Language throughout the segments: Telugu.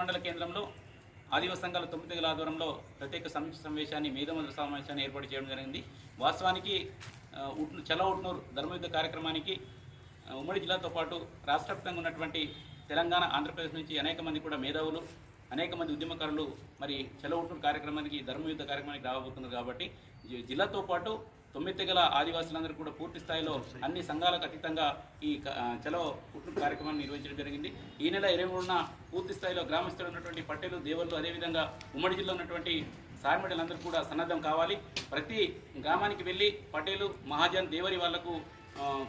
మండల కేంద్రంలో ఆదివ సంఘాల తొమ్మిది గల ఆధ్వర్యంలో ప్రత్యేక సమీక్ష సమావేశాన్ని మేధమంత్రి సమావేశాన్ని ఏర్పాటు చేయడం జరిగింది. వాస్తవానికి ఉట్ను చల ఉట్నూరు ధర్మయుద్ధ కార్యక్రమానికి ఉమ్మడి జిల్లాతో పాటు రాష్ట్ర వ్యాప్తంగా ఉన్నటువంటి తెలంగాణ ఆంధ్రప్రదేశ్ నుంచి అనేక మంది కూడా మేధావులు అనేక మంది ఉద్యమకారులు మరి చలో ఉట్నూరు కార్యక్రమానికి ధర్మయుద్ధ కార్యక్రమానికి రాబోతున్నారు కాబట్టి జిల్లాతో పాటు తొమ్మిది గల ఆదివాసులందరూ కూడా పూర్తి స్థాయిలో అన్ని సంఘాలకు అతీతంగా ఈ క- చలో పుట్టిన కార్యక్రమాన్ని నిర్వహించడం జరిగింది. ఈ నెల ఇరవై మూడున పూర్తి స్థాయిలో గ్రామస్తులు ఉన్నటువంటి పట్టెలు దేవుళ్ళు అదేవిధంగా ఉమ్మడి జిల్లా ఉన్నటువంటి సార్మిడలందరూ కూడా సన్నద్ధం కావాలి. ప్రతి గ్రామానికి వెళ్ళి పటేలు మహాజన్ దేవరి వాళ్ళకు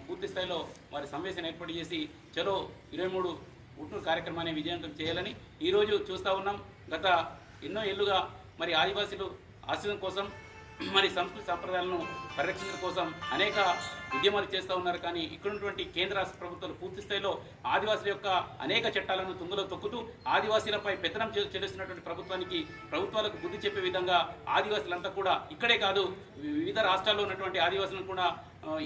పూర్తి స్థాయిలో వారి సమావేశం ఏర్పాటు చేసి చలో ఇరవై మూడు ఉట్నూరు కార్యక్రమాన్ని విజయవంతం చేయాలని ఈరోజు చూస్తూ ఉన్నాం. గత ఎన్నో ఏళ్ళుగా మరి ఆదివాసీలు ఆశ్రయం కోసం మరి సంస్కృతి సంప్రదాయాలను పరిరక్షించడం కోసం అనేక ఉద్యమాలు చేస్తూ ఉన్నారు. కానీ ఇక్కడ ఉన్నటువంటి కేంద్ర రాష్ట్ర ప్రభుత్వాలు పూర్తి స్థాయిలో ఆదివాసుల యొక్క అనేక చట్టాలను తుంగలో తొక్కుతూ ఆదివాసీలపై పెత్తనం చే- చెల్లిస్తున్నటువంటి ప్రభుత్వానికి ప్రభుత్వాలకు బుద్ధి చెప్పే విధంగా ఆదివాసులంతా కూడా ఇక్కడే కాదు వివిధ రాష్ట్రాల్లో ఉన్నటువంటి ఆదివాసులను కూడా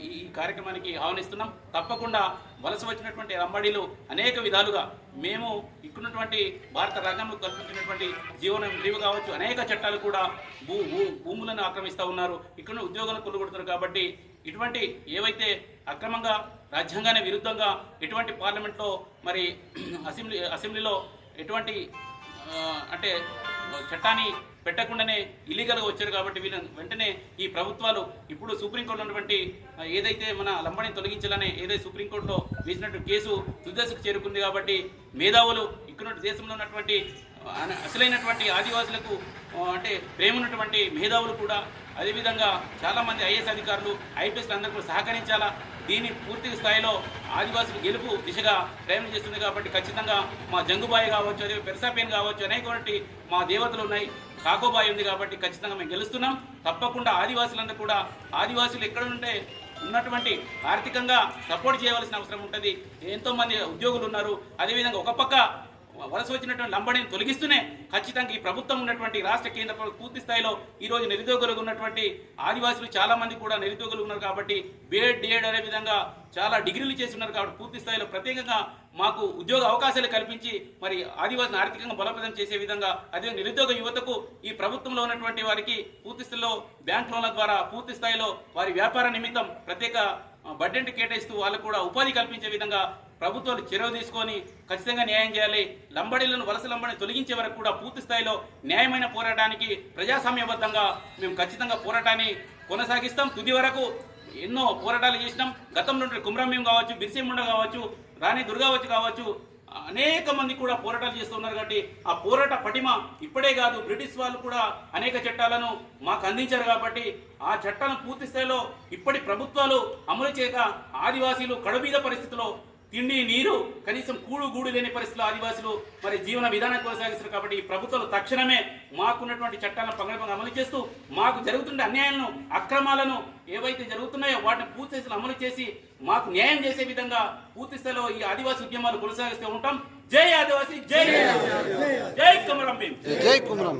ఈ కార్యక్రమానికి ఆహ్వానిస్తున్నాం. తప్పకుండా వలస వచ్చినటువంటి లంబాడీలు అనేక విధాలుగా మేము ఇక్కడున్నటువంటి భారత రంగంలో కల్పించినటువంటి జీవనం లీవు కావచ్చు అనేక చట్టాలు కూడా భూ భూ భూములను ఆక్రమిస్తూ ఉన్నారు. ఇక్కడ ఉద్యోగాలను కొనుగొడుతున్నారు కాబట్టి ఇటువంటి ఏవైతే అక్రమంగా రాజ్యాంగాన్ని విరుద్ధంగా ఎటువంటి పార్లమెంట్లో మరి అసెంబ్లీ అసెంబ్లీలో ఎటువంటి అంటే చట్టాన్ని పెట్టకుండానే ఇల్లీగల్గా వచ్చారు కాబట్టి వీళ్ళని వెంటనే ఈ ప్రభుత్వాలు ఇప్పుడు సుప్రీంకోర్టు ఉన్నటువంటి ఏదైతే మన లంబడిని తొలగించాలని ఏదైతే సుప్రీంకోర్టులో వేసినట్టు కేసు తుదశకు చేరుకుంది కాబట్టి మేధావులు ఇక్కడ దేశంలో ఉన్నటువంటి అసలైనటువంటి ఆదివాసులకు అంటే ప్రేమ ఉన్నటువంటి మేధావులు కూడా అదేవిధంగా చాలామంది ఐఏఎస్ అధికారులు ఐపీఎస్ అందరూ కూడా సహకరించాలా? దీని పూర్తి స్థాయిలో ఆదివాసులు గెలుపు దిశగా ప్రయాణం చేస్తుంది కాబట్టి ఖచ్చితంగా మా జంగుబాయి కావచ్చు అదే పెరసాపేన్ కావచ్చు అనేటువంటి మా దేవతలు ఉన్నాయి. కాకోబాయి ఉంది కాబట్టి ఖచ్చితంగా మేము గెలుస్తున్నాం. తప్పకుండా ఆదివాసులందరూ కూడా ఆదివాసులు ఎక్కడ ఉంటే ఉన్నటువంటి ఆర్థికంగా సపోర్ట్ చేయవలసిన అవసరం ఉంటుంది. ఎంతోమంది ఉద్యోగులు ఉన్నారు. అదేవిధంగా ఒక పక్క వలస వచ్చినటువంటి లంబడిని తొలగిస్తూనే ఖచ్చితంగా ఈ ప్రభుత్వం ఉన్నటువంటి రాష్ట్ర కేంద్ర ప్రభుత్వం పూర్తి స్థాయిలో ఈ రోజు ఉన్నటువంటి ఆదివాసులు చాలా మంది కూడా నిరుద్యోగులు ఉన్నారు కాబట్టి బీఎడ్ డిఎడ్ అనే విధంగా చాలా డిగ్రీలు చేస్తున్నారు కాబట్టి పూర్తి స్థాయిలో ప్రత్యేకంగా మాకు ఉద్యోగ అవకాశాలు కల్పించి మరి ఆదివాసిని ఆర్థికంగా బలోపేతం చేసే విధంగా అదే నిరుద్యోగ యువతకు ఈ ప్రభుత్వంలో ఉన్నటువంటి వారికి పూర్తి స్థాయిలో బ్యాంక్ లోన్ల ద్వారా పూర్తి స్థాయిలో వారి వ్యాపార నిమిత్తం ప్రత్యేక బడ్జెట్ కేటాయిస్తూ వాళ్ళకు కూడా ఉపాధి కల్పించే విధంగా ప్రభుత్వాలు చొరవ తీసుకొని ఖచ్చితంగా న్యాయం చేయాలి. లంబడీలను వలస లంబడిని తొలగించే వరకు కూడా పూర్తి స్థాయిలో న్యాయమైన పోరాటానికి ప్రజాస్వామ్యబద్ధంగా మేము ఖచ్చితంగా పోరాటాన్ని కొనసాగిస్తాం. తుది వరకు ఎన్నో పోరాటాలు చేసినాం. గతంలో ఉండే కుమ్రంభీం కావచ్చు బిర్సిముండ కావచ్చు రాణి దుర్గావతి కావచ్చు అనేక మంది కూడా పోరాటాలు చేస్తున్నారు కాబట్టి ఆ పోరాట పటిమ ఇప్పుడే కాదు బ్రిటిష్ వాళ్ళు కూడా అనేక చట్టాలను మాకు అందించారు కాబట్టి ఆ చట్టాలను పూర్తి స్థాయిలో ఇప్పటి ప్రభుత్వాలు అమలు చేయక ఆదివాసీలు కడుబీద పరిస్థితిలో తిండి నీరు కనీసం కూడు గూడు లేని పరిస్థితుల్లో ఆదివాసులు మరి జీవన విధానం కొనసాగిస్తారు కాబట్టి ఈ ప్రభుత్వాలు తక్షణమే మాకున్నటువంటి చట్టాలను పగడపంగా అమలు చేస్తూ మాకు జరుగుతున్న అన్యాయాలను అక్రమాలను ఏవైతే జరుగుతున్నాయో వాటిని పూర్తి స్థాయిలో అమలు చేసి మాకు న్యాయం చేసే విధంగా పూర్తి స్థాయిలో ఈ ఆదివాసీ ఉద్యమాలు కొనసాగిస్తూ ఉంటాం. జై ఆదివాసీ జై జై కమరం జై కుమరం